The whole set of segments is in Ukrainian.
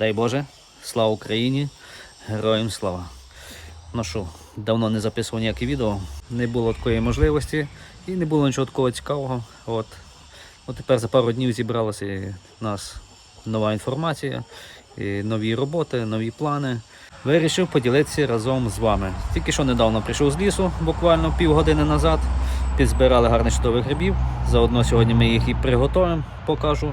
Дай Боже, слава Україні, героям слава. Ну що, давно не записував ніяке відео, не було такої можливості і не було нічого такого цікавого. От, от тепер за пару днів зібралася і в нас нова інформація, і нові роботи, нові плани. Вирішив поділитися разом з вами. Тільки що недавно прийшов з лісу, буквально півгодини назад. Підзбирали гарно чудових грибів. Заодно сьогодні ми їх і приготуємо, покажу.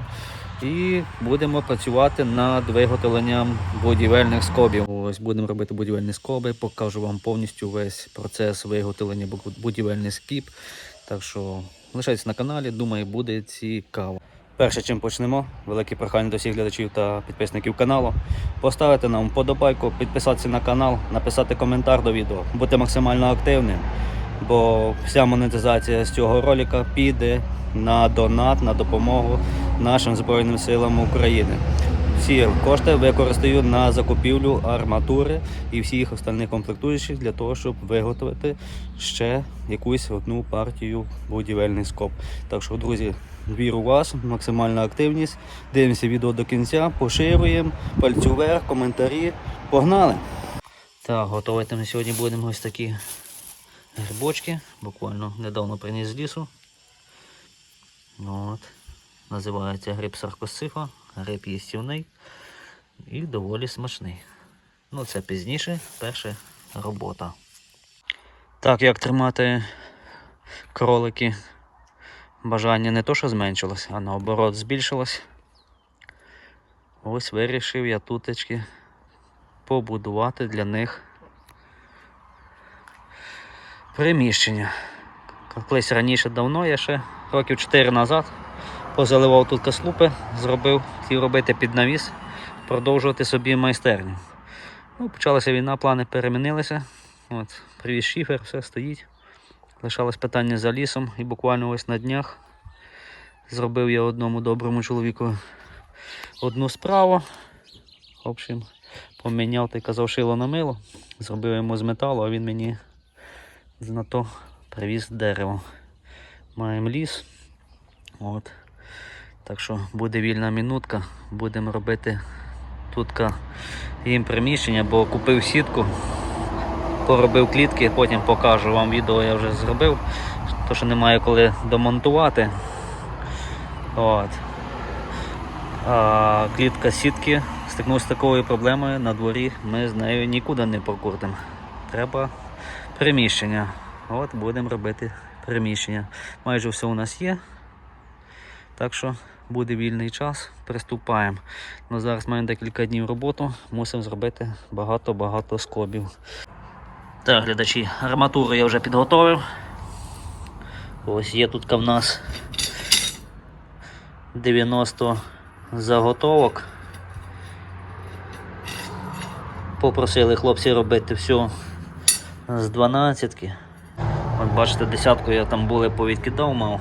І будемо працювати над виготовленням будівельних скобів. Ось будемо робити будівельні скоби, покажу вам повністю весь процес виготовлення будівельних скіб. Так що лишайтесь на каналі, думаю, буде цікаво. Перше, чим почнемо, велике прохання до всіх глядачів та підписників каналу. Поставити нам вподобайку, підписатися на канал, написати коментар до відео, бути максимально активним, бо вся монетизація з цього ролика піде на донат, на допомогу нашим Збройним силам України. Всі кошти використаю на закупівлю арматури і всіх остальних комплектуючих для того, щоб виготовити ще якусь одну партію будівельних скоб. Так що, друзі, віру в вас, максимальна активність. Дивимося відео до кінця, поширюємо, пальцю вверх, коментарі. Погнали! Так, готувати ми сьогодні будемо ось такі грибочки. Буквально недавно приніс з лісу. От. Називається гриб саркосифа, гриб їстівний і доволі смачний. Ну, це пізніше, перша робота. Так, як тримати кролики, бажання не то, що зменшилось, а наоборот збільшилось. Ось вирішив я тутечки побудувати для них приміщення. Колись раніше давно, я ще років 4 назад позаливав тут каслупи, зробив, хотів робити під навіс, продовжувати собі майстерню. Ну, почалася війна, плани перемінилися. От, привіз шифер, все стоїть. Лишалось питання за лісом і буквально ось на днях зробив я одному доброму чоловіку одну справу. В общем, поміняв та казав шило на мило. Зробив йому з металу, а він мені на привіз дерево. Маємо ліс. От. Так що буде вільна минутка, будемо робити тут їм приміщення, бо купив сітку, поробив клітки, потім покажу вам відео я вже зробив, то що немає коли домонтувати. От. А клітка сітки стикнувся з такою проблемою на дворі, ми з нею нікуди не прокрутимо. Треба приміщення. От будемо робити приміщення. Майже все у нас є. Так що буде вільний час, приступаємо. Ну, зараз маємо декілька днів роботу, мусимо зробити багато-багато скобів. Так, глядачі, арматуру я вже підготовив. Ось є тут в нас 90 заготовок. Попросили хлопці робити все з 12. От бачите, десятку я там були повідкидав мав.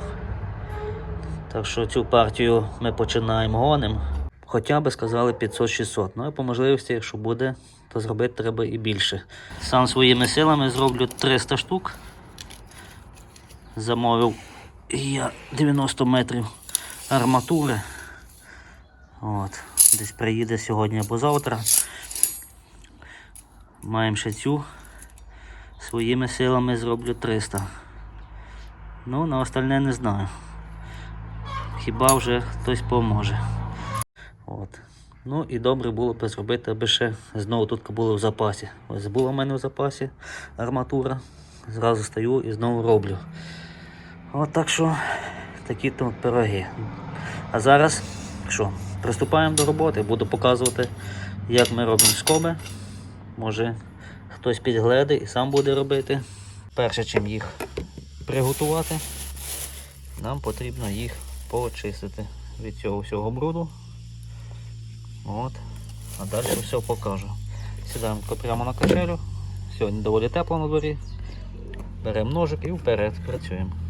Так що цю партію ми починаємо гоним. Хоча би сказали 500-600. Ну а по можливості, якщо буде, то зробити треба і більше. Сам своїми силами зроблю 300 штук. Замовив я 90 метрів арматури. От. Десь приїде сьогодні або завтра. Маємо ще цю. Своїми силами зроблю 300. Ну, на остальне не знаю. Хіба вже хтось поможе. От. Ну і добре було б зробити, аби ще знову тут було в запасі. Ось була в мене в запасі арматура. Зразу стою і знову роблю. От так що такі то пироги. А зараз що, приступаємо до роботи, буду показувати, як ми робимо скоби. Може хтось підгледе і сам буде робити. Перше, чим їх приготувати, нам потрібно їх почистити від цього всього бруду. От. А далі все покажу. Сідаємо прямо на качелю. Сьогодні доволі тепло на дворі. Беремо ножик і вперед працюємо.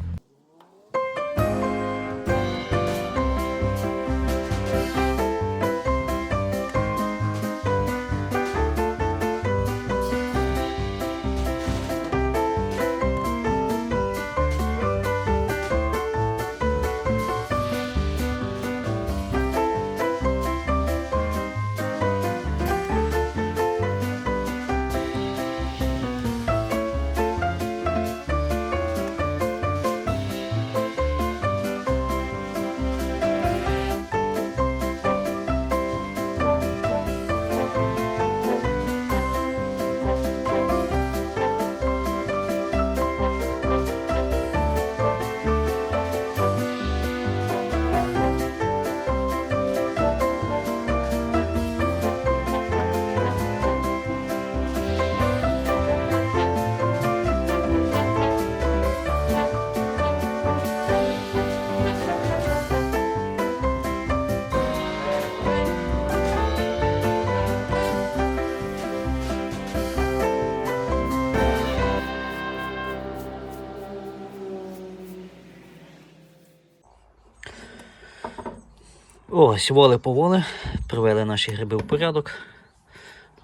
Ось, воли-поволи. Привели наші гриби в порядок.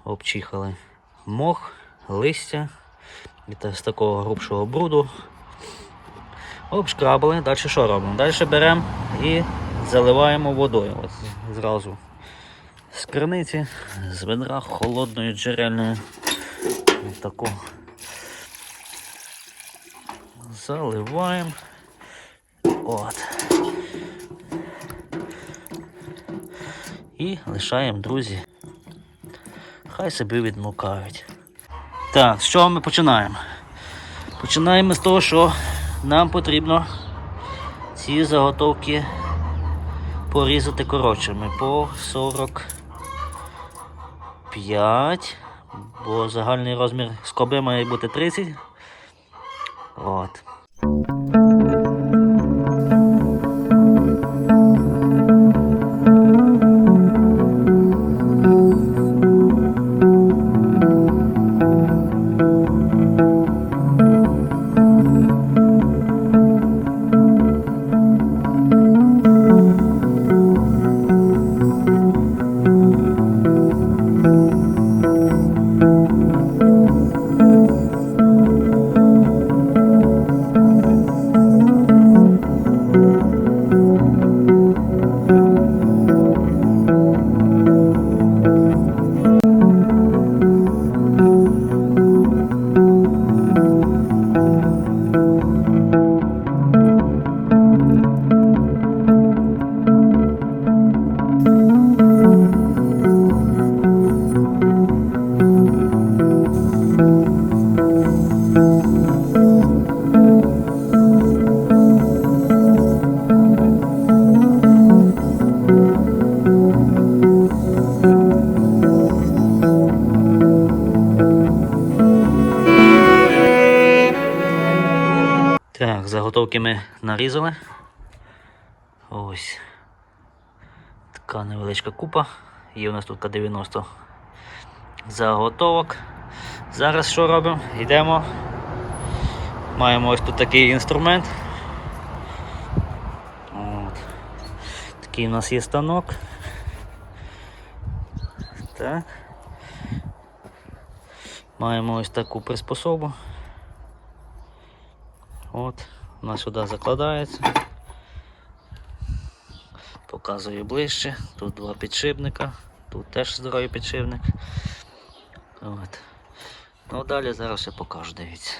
Обчихали мох, листя і та- з такого грубшого бруду. Обшкрабали. Далі що робимо? Далі беремо і заливаємо водою. Ось зразу з криниці, з ведра холодною джерельною. Ось Таку. Заливаємо. От. І лишаємо, друзі. Хай собі відмукають. Так, з чого ми починаємо? Починаємо з того, що нам потрібно ці заготовки порізати коротшими по 45, бо загальний розмір скоби має бути 30. От. Так, ми нарізали. Ось. Така невеличка купа. Є у нас тут 90 заготовок. Зараз що робимо? Йдемо. Маємо ось тут такий інструмент. От. Такий у нас є станок. Так. Маємо ось таку приспособу. От, вона сюди закладається. Показую ближче. Тут два підшипника, тут теж здоровий підшипник. От. Ну далі зараз я покажу, дивіться.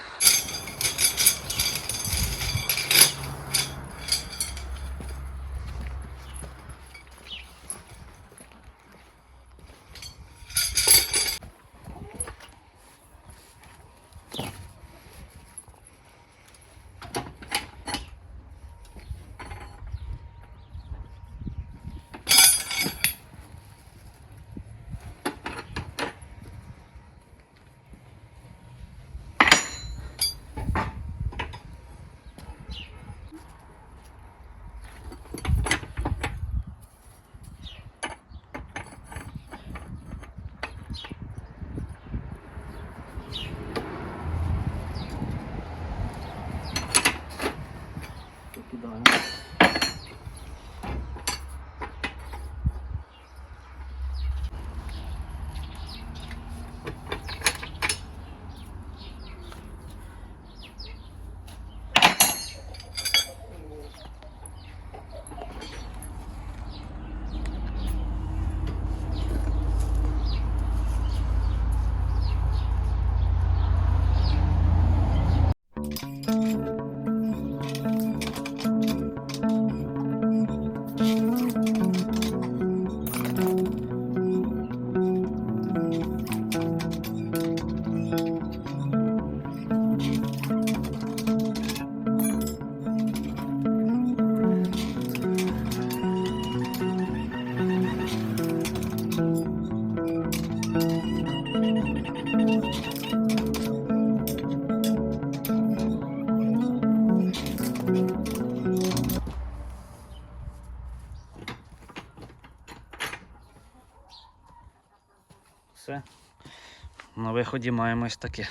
Виході маємо таке.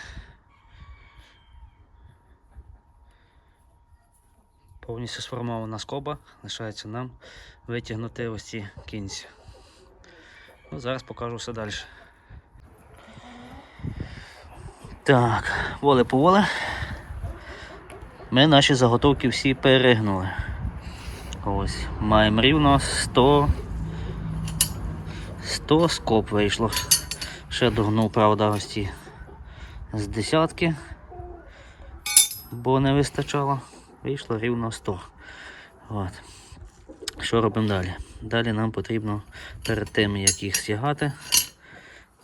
Повністю сформована скоба. Лишається нам витягнути ось ці кінці. Ну, зараз покажу все далі. Так, воле по воле. Ми наші заготовки всі перегнули. Ось, маємо рівно 100 100 скоб вийшло. Ще догнув, правда, ці з десятки, бо не вистачало. Вийшло рівно 100. От. Що робимо далі? Далі нам потрібно перед тим, як їх стягати,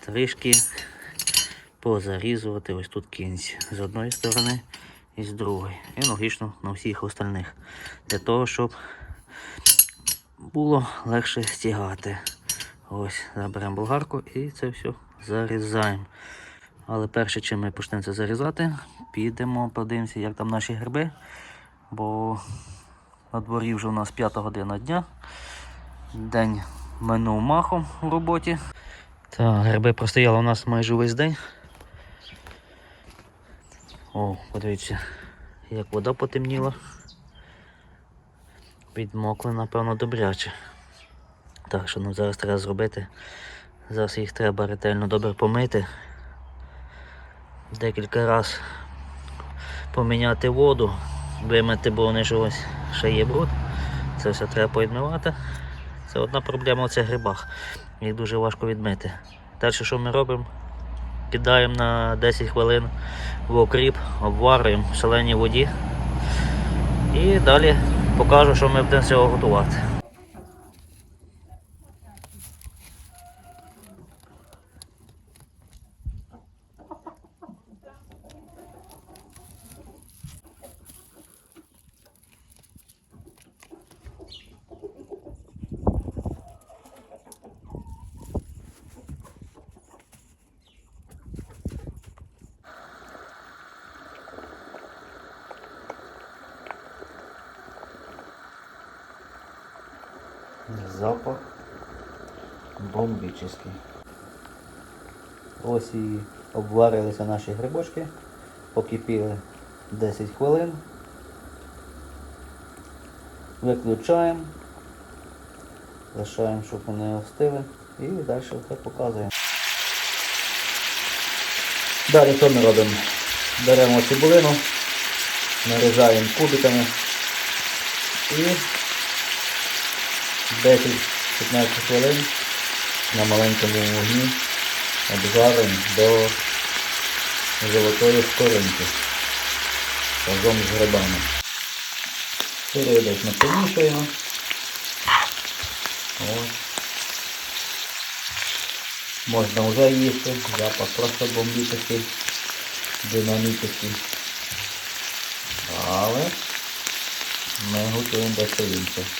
трішки позарізувати ось тут кінці з одної сторони і з другої. І логічно на всіх остальних. Для того, щоб було легше стягати. Ось, заберемо болгарку і це все зарізаємо. Але перше, чим ми почнемо це зарізати, підемо, подивимося, як там наші гриби. Бо на дворі вже у нас 5 година дня. День минув махом у роботі. Так, гриби простояли у нас майже весь день. О, подивіться, як вода потемніла. Підмокли, напевно, добряче. Так, що нам зараз треба зробити? Зараз їх треба ретельно добре помити. Декілька разів поміняти воду, вимити, бо вони ж ще є бруд. Це все треба поідмивати. Це одна проблема у цих грибах. Їх дуже важко відмити. Далі що ми робимо? Кидаємо на 10 хвилин в окріп, обварюємо в шаленій воді. І далі покажу, що ми будемо з цього готувати. Запах бомбічний. Ось і обварилися наші грибочки, покипіли 10 хвилин. Виключаємо, лишаємо, щоб вони остили і далі все показуємо. Далі що ми робимо? Беремо цибулину, нарізаємо кубиками і 10-15 хвилин на маленькому вогні обжаримо до золотої скоринки разом з грибами. Періодично помішуємо. Можна вже їсти, запах просто бомбічний, динамічний. Але ми готуємо дещо інше.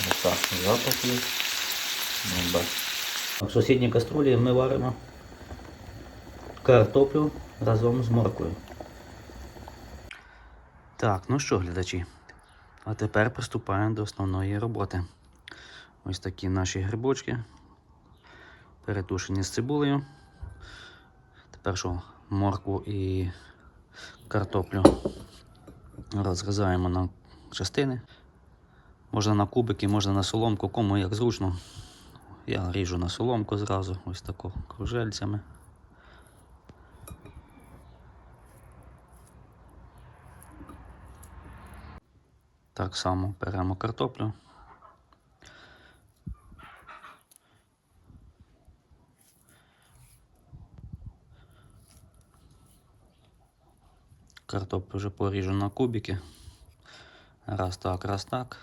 Ось так, запах є. Ну, В сусідній каструлі ми варимо картоплю разом з морквою. Так, ну що, глядачі, а тепер приступаємо до основної роботи. Ось такі наші грибочки, перетушені з цибулею. Тепер що, моркву і картоплю розрізаємо на частини. Можна на кубики, можна на соломку, кому як зручно. Я ріжу на соломку зразу, ось тако кружельцями. Так само беремо картоплю. Картоплю вже поріжу на кубики. Раз так, раз так.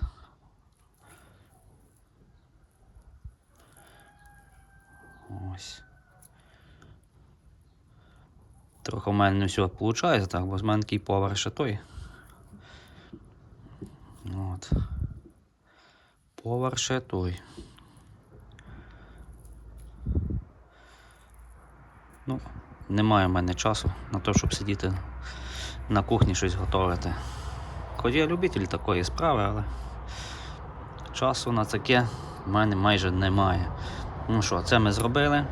Ось. Трохи в мене не все виходить, так, бо з мене такий повар ще той. От. Повар ще той. Ну, немає в мене часу на те, щоб сидіти на кухні щось готувати. Хоч я любитель такої справи, але часу на таке в мене майже немає. Ну що, це ми зробили.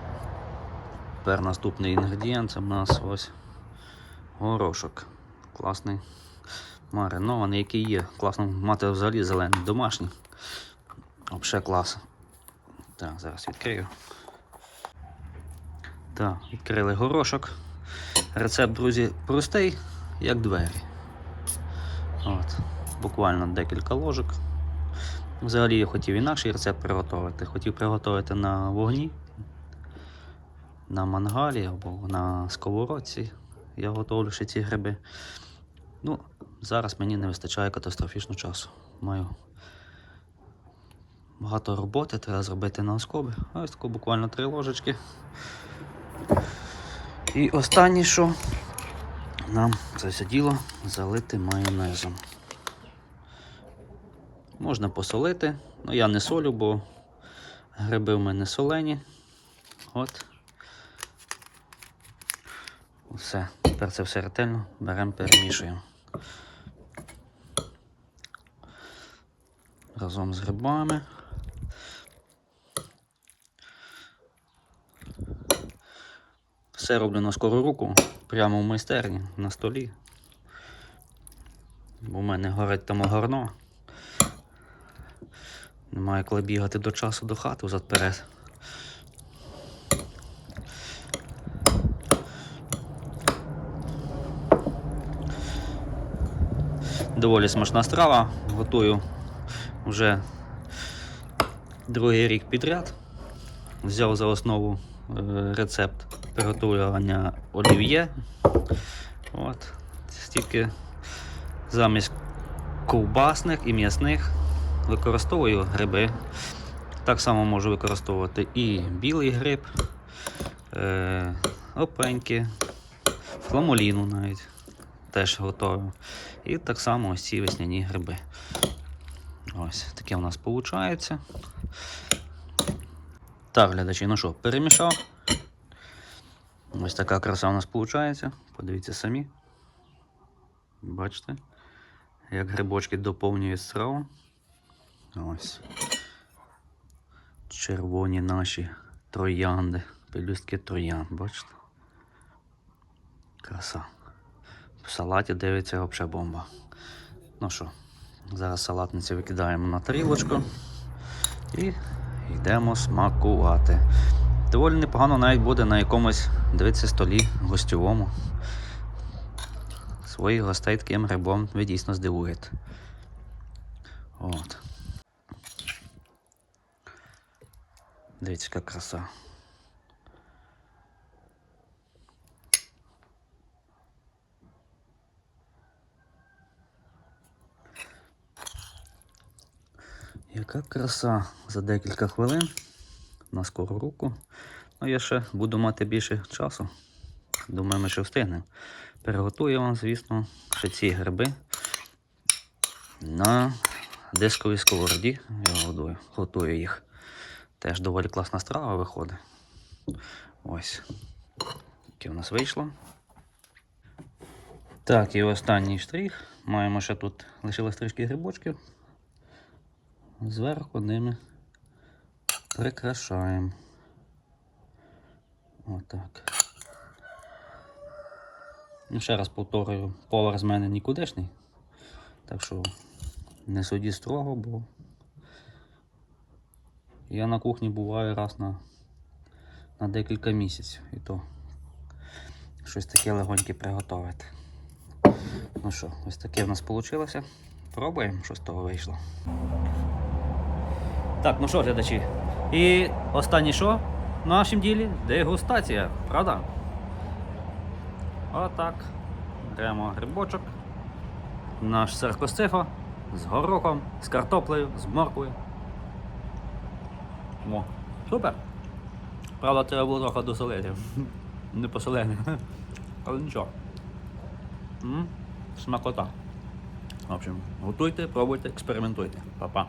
Тепер наступний інгредієнт це в нас ось горошок. Класний маринований, який є. Класно мати взагалі зелений, домашній. Взагалі клас. Так, зараз відкрию. Так, відкрили горошок. Рецепт, друзі, простий, як двері. От, буквально декілька ложок. Взагалі я хотів інакший рецепт приготувати. Хотів приготувати на вогні, на мангалі або на сковородці. Я готовлю ще ці гриби. Ну, зараз мені не вистачає катастрофічно часу. Маю багато роботи, треба зробити на оскоби. Ось тако буквально три ложечки. І останнє, що нам це все діло залити майонезом. Можна посолити, ну я не солю, бо гриби в мене солені. От. Все, тепер це все ретельно беремо, перемішуємо. Разом з грибами. Все роблю на скору руку, прямо в майстерні, на столі. Бо в мене горить там горно. Немає коли бігати до часу до хати взад перед. Доволі смачна страва. Готую вже другий рік підряд. Взяв за основу е, рецепт приготування олів'є. От. Стільки замість ковбасних і м'ясних використовую гриби. Так само можу використовувати і білий гриб, е, опеньки, фламоліну навіть теж готові. І так само ось ці весняні гриби. Ось таке у нас виходить. Так, глядачі, ну що, перемішав. Ось така краса у нас виходить. Подивіться самі. Бачите, як грибочки доповнюють страву. Ось. Червоні наші троянди. Пелюстки троянд, бачите? Краса. В салаті дивиться взагалі бомба. Ну що, зараз салатницю викидаємо на тарілочку і йдемо смакувати. Доволі непогано навіть буде на якомусь, дивіться, столі гостьовому. Своїх гостей таким грибом ви дійсно здивуєте. От. Дивіться, яка краса. Яка краса за декілька хвилин на скору руку. Ну, я ще буду мати більше часу. Думаю, ми ще встигнемо. Приготую вам, звісно, ще ці гриби на дисковій сковороді. Я готую їх. Теж доволі класна страва виходить. Ось. Яке у нас вийшло. Так, і останній штрих. Маємо ще тут лишилось трішки грибочків. Зверху ними прикрашаємо. Отак. Ну, ще раз повторюю, повар з мене нікудишний. Так що не судіть строго, бо я на кухні буваю раз на, на декілька місяців і то щось таке легоньке приготувати. Ну що, ось таке в нас вийшло. Пробуємо, що з того вийшло. Так, ну що, глядачі. І останнє що в нашому ділі? Дегустація, правда? Отак. Беремо грибочок. Наш сиркостифа з горохом, з картоплею, з морквою. О, супер! Правда, треба було трохи досолити. Не посолені. Але нічого. М? Смакота. В общем, готуйте, пробуйте, експериментуйте. Па-па.